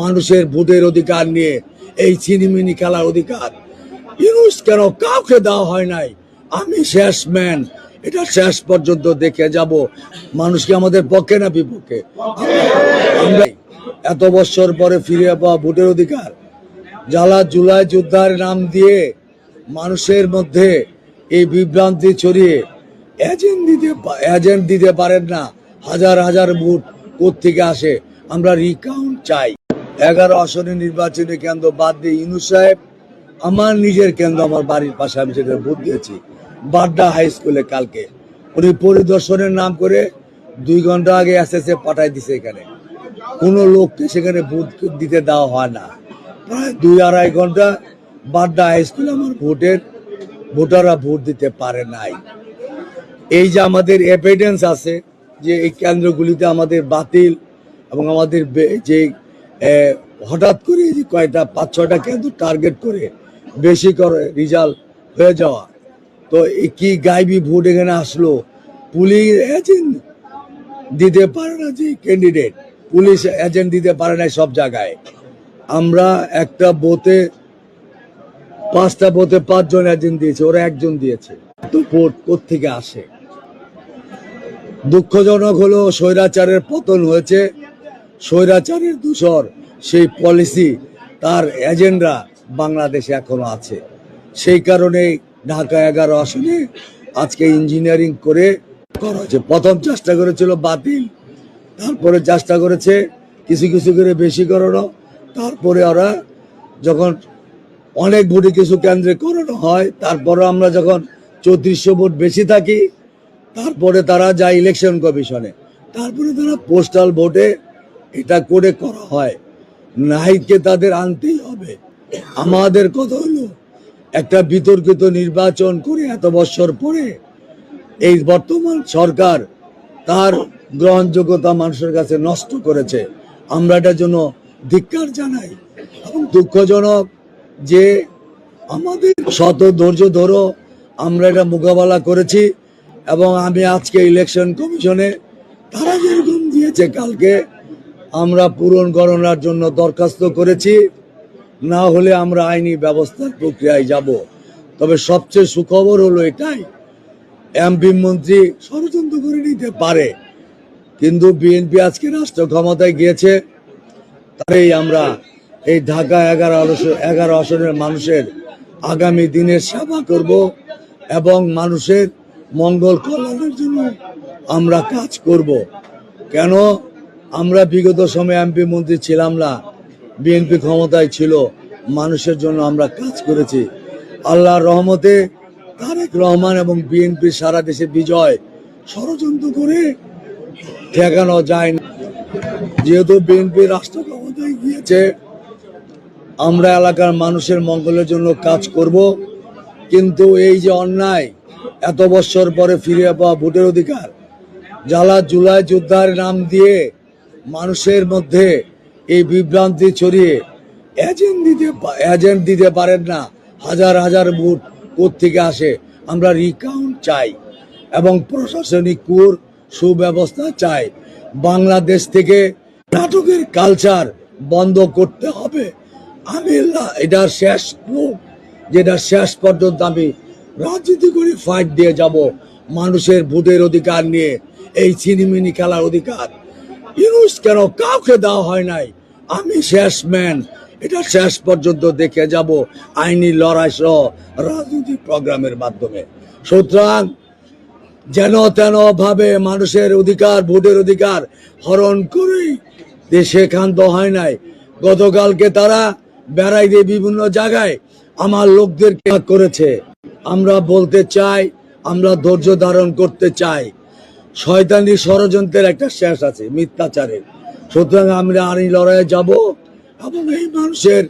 মানুষের ভোটের অধিকার নিয়ে, এই চিনিমিনি খেলার অধিকার। ইউনুস কেন কাউকে দেওয়া হয় নাই? আমি শেষ ম্যান, এটা শেষ পর্যন্ত দেখে যাব। মানুষকে আমাদের পক্ষে না বিপক্ষে? এত বছর পরে ফিরে পাওয়া ভোটের অধিকার, জ্বালা জুলাই যোদ্ধার নাম দিয়ে মানুষের মধ্যে এই বিভ্রান্তি ছড়িয়ে এজেন্ট দিতে এজেন্ট দিতে পারেন না। হাজার হাজার ভোট থেকে আসে? আমরা রিকাউন্ট চাই। এগারো আসনের নির্বাচনী কেন্দ্র বাদ দিয়ে ইনু সাহেব, আমার নিজের কেন্দ্র, আমার বাড়ির পাশে আমি সেখানে ভোট দিয়েছি, বাড্ডা হাই স্কুলে কালকে। উনি পরিদর্শনের নাম করে দুই ঘণ্টা আগে এসএসএ পাঠাই দিছে এখানে। কোনো লোককে সেখানে ভোট দিতে দেওয়া হয় না। প্রায় দুই আড়াই ঘণ্টা বাড্ডা হাই স্কুলে আমার ভোটের, ভোটাররা ভোট দিতে পারে নাই। এই যে আমাদের এভিডেন্স আছে যে এই কেন্দ্রগুলিতে আমাদের বাতিল এবং আমাদের যে হঠাৎ করে যে কয়টা, পাঁচ, ছয়টা কেন্দ্র টার্গেট করে বেশি করে রেজাল্ট হয়ে যাওয়া। তো কি গাইবি ভোট এখানে আসলো? পুলিশ এজেন্ট দিতে পারে না যে ক্যান্ডিডেট পুলিশ এজেন্ট দিতে পারে না সব জায়গায়। আমরা একটা বোতে পাঁচটা বোতে পাঁচজন এজেন্ট দিয়েছে, ওরা একজন দিয়েছে। তো ভোট কোথেকে আসে? দুঃখজনক হলো স্বৈরাচারের পতন হয়েছে। স্বৈরাচারের দূষর, সেই পলিসি তার এজেন্ডা বাংলাদেশে এখনও আছে। সেই কারণে ঢাকা এগারো আসনে আজকে ইঞ্জিনিয়ারিং করে করা হয়েছে। প্রথম চেষ্টা করেছিল বাতিল, তারপরে চেষ্টা করেছে কিছু কিছু করে বেশি করানো, তারপরে ওরা যখন অনেক ভোটে কিছু কেন্দ্রে করানো হয়, তারপরে আমরা যখন চৌত্রিশশো ভোট বেশি থাকি, তারপরে তারা যায় ইলেকশন কমিশনে তারপরে তারা পোস্টাল ভোটে এটা করে করা হয়। নাহিদকে তাদের আনতেই হবে। আমাদের কথা হলো, একটা বিতর্কিত নির্বাচন করে এত বছর পরে এই বর্তমান সরকার তার গ্রহণযোগ্যতা মানুষের কাছে নষ্ট করেছে। আমরা এটার জন্য ধিক্কার জানাই এবং দুঃখজনক যে আমাদের শত ধৈর্য ধরো আমরা এটা মোকাবেলা করেছি এবং আমি আজকে ইলেকশন কমিশনে তারা যেরকম দিয়েছে কালকে আমরা পূরণ গণনার জন্য দরখাস্ত করেছি। না হলে আমরা আইনি ব্যবস্থার প্রক্রিয়ায় যাব। তবে সবচেয়ে সুখবর হলো এটাই, এমপি মন্ত্রী ষড়যন্ত্র করে নিতে পারে। কিন্তু বিএনপি আজকে রাষ্ট্র ক্ষমতায় গিয়েছে, তাই আমরা এই ঢাকা এগারো এগারো আসনের মানুষের আগামী দিনের সেবা করব এবং মানুষের মঙ্গল কল্যাণের জন্য আমরা কাজ করব। কেন? আমরা বিগত সময়ে এমপি মন্ত্রী ছিলাম না, বিএনপি ক্ষমতায় ছিল, মানুষের জন্য আমরা কাজ করেছি। আল্লাহর রহমতে তারেক রহমান এবং বিএনপি সারা দেশে বিজয়, ষড়যন্ত্র করে ঠেকানো যায় না যেহেতু বিএনপি রাষ্ট্র ক্ষমতায় গিয়েছে, আমরা এলাকার মানুষের মঙ্গলের জন্য কাজ করব, কিন্তু এই যে অন্যায়, এত বছর পরে ফিরে পাওয়া ভোটের অধিকার জ্বালা জুলাই যোদ্ধার নাম দিয়ে মানুষের মধ্যে এই বিভ্রান্তি ছড়িয়ে এজেন্ট দিতে এজেন্ট দিতে পারেন না। হাজার হাজার ভোট থেকে আসে? আমরা রিকাউন্ট চাই এবং প্রশাসনিক কুর সুব্যবস্থা চাই। বাংলাদেশ থেকে নাটকের কালচার বন্ধ করতে হবে। আমি এটার শেষ যেটা শেষ পর্যন্ত আমি রাজনীতি করে ফাইট দিয়ে যাব মানুষের ভোটের অধিকার নিয়ে, এই চিনিমিনি খেলার অধিকার। ইউনুস কেন কাউকে দেওয়া হয় নাই? আমি শেষ ম্যান এটা শেষ পর্যন্ত দেখে যাব আইনি লড়াই সহ রাজনৈতিক প্রোগ্রামের মাধ্যমে। সুতরাং যেন তেন ভাবে মানুষের অধিকার, ভোটের অধিকার হরণ করেই দেশে ক্ষান্ত হয় নাই। গতকালকে তারা বেড়াই দিয়ে বিভিন্ন জায়গায় আমার লোকদেরকে করেছে। আমরা বলতে চাই, আমরা ধৈর্য ধারণ করতে চাই। শয়তানি ষড়যন্ত্রের একটা শেষ আছে, মিথ্যাচারের। সুতরাং আমরা আইনি লড়াইয়ে যাব। এবং এই মানুষের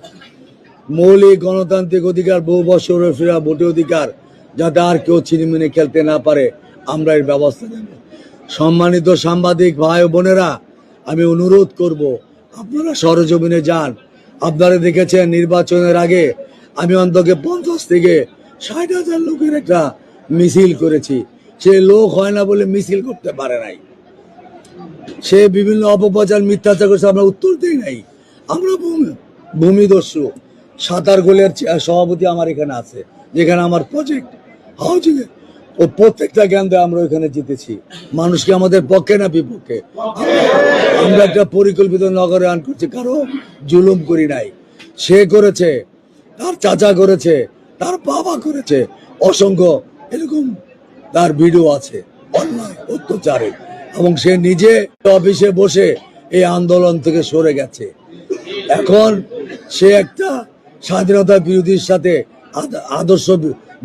মৌলিক গণতান্ত্রিক অধিকার, বহু বছরের ফেরা ভোটের অধিকার, যাতে আর কেউ ছিনিমিনি খেলতে না পারে, আমরা এর ব্যবস্থা নেব। সম্মানিত সাংবাদিক ভাই বোনেরা, আমি অনুরোধ করব, আপনারা সরজমিনে যান। আপনারা দেখেছেন নির্বাচনের আগে আমি অন্তকে পঞ্চাশ থেকে ষাট হাজার লোকের একটা মিছিল করেছি। সে লোক হয় না বলে মিছিল করতে পারে নাই। সে বিভিন্ন অপপ্রচার, মিথ্যাচার করছে, আমরা উত্তর দিই নাই। আমরা ভূমি- ভূমিদস্যু। সাঁতার গোলের সভাপতি আমার এখানে আছে, যেখানে আমার প্রজেক্ট হাউজিং ও প্রত্যেকটা কেন্দ্রে আমরা ওইখানে জিতেছি। মানুষকে আমাদের পক্ষে না বিপক্ষে। আমরা একটা পরিকল্পিত নগরায়ন করছি, কারও জুলুম করি নাই। সে করেছে, তার চাচা করেছে, তার বাবা করেছে, অসংখ্য এরকম তার ভিডিও আছে, অন্যায়, অত্যাচারে। এবং সে নিজে অফিসে বসে এই আন্দোলন থেকে সরে গেছে। এখন সে একটা স্বাধীনতা বিরোধীর সাথে আদ- আদর্শ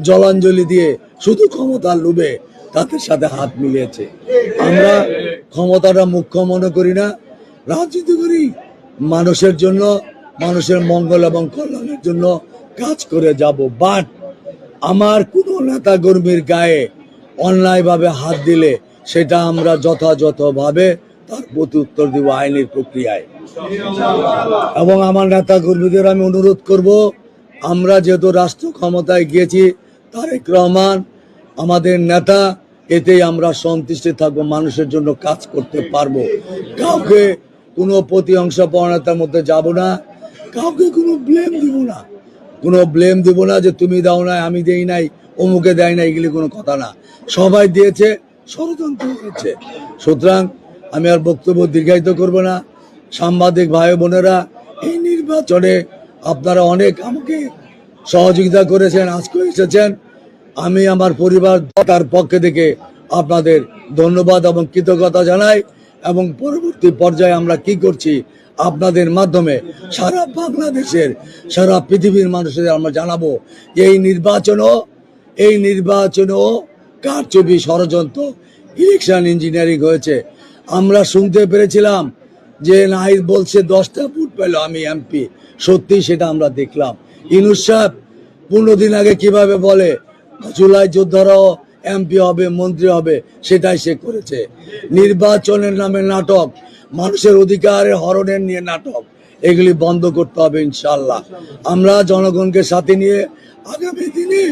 জলাঞ্জলি দিয়ে শুধু ক্ষমতার লোভে তাদের সাথে হাত মিলিয়েছে। আমরা ক্ষমতাটা মুখ্য মনে করি না। রাজনীতি করি। মানুষের জন্য, মানুষের মঙ্গল এবং কল্যাণের জন্য কাজ করে যাব। বাট আমার কোনো নেতা কর্মীর গায়ে অন্যায়ভাবে হাত দিলে সেটা আমরা যথাযথভাবে তার প্রতি উত্তর দিব আইনের প্রক্রিয়ায়। এবং আমার নেতা কর্মীদের আমি অনুরোধ করব, আমরা যেহেতু রাষ্ট্র ক্ষমতায় গিয়েছি, তারেক রহমান আমাদের নেতা, এতেই আমরা সন্তুষ্টি থাকব, মানুষের জন্য কাজ করতে পারব। কাউকে কোনো প্রতিঅংশ পরণতার মধ্যে যাব না, কাউকে কোনো ব্লেম দিব না। কোনো ব্লেম দিব না যে তুমি দাও নাই, আমি দেই নাই। অমুকে দেয় না, এগুলি কোনো কথা না। সবাই দিয়েছে, ষড়যন্ত্র হয়েছে সুতরাং আমি আর বক্তব্য দীর্ঘায়িত করব না। সাংবাদিক ভাই বোনেরা, এই নির্বাচনে আপনারা অনেক আমাকে সহযোগিতা করেছেন আজকে এসেছেন। আমি আমার পরিবার তার পক্ষে থেকে আপনাদের ধন্যবাদ এবং কৃতজ্ঞতা জানাই এবং পরবর্তী পর্যায়ে আমরা কি করছি আপনাদের মাধ্যমে সারা বাংলাদেশের, সারা পৃথিবীর মানুষদের আমরা জানাব এই নির্বাচনও এই নির্বাচনও কারচুপি ষড়যন্ত্র, ইলেকশন ইঞ্জিনিয়ারিং হয়েছে। আমরা শুনতে পেরেছিলাম যে নাহিদ বলছে, দশটা ভোট পেল আমি এমপি। সত্যি সেটা আমরা দেখলাম। ইনুস সাহেব পনেরো দিন আগে কীভাবে বলে, জুলাই যোদ্ধারাও এমপি হবে, মন্ত্রী হবে, সেটাই সে করেছে। নির্বাচনের নামে নাটক, মানুষের অধিকারের হরণের নিয়ে নাটক, এগুলি বন্ধ করতে হবে ইনশাল্লাহ আমরা জনগণকে সাথে নিয়ে আগামী দিনে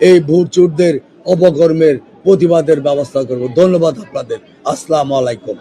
এই ভোট চোরদের অপকর্মের প্রতিবাদের ব্যবস্থা করব। ধন্যবাদ আপনাদের। আসসালামু আলাইকুম।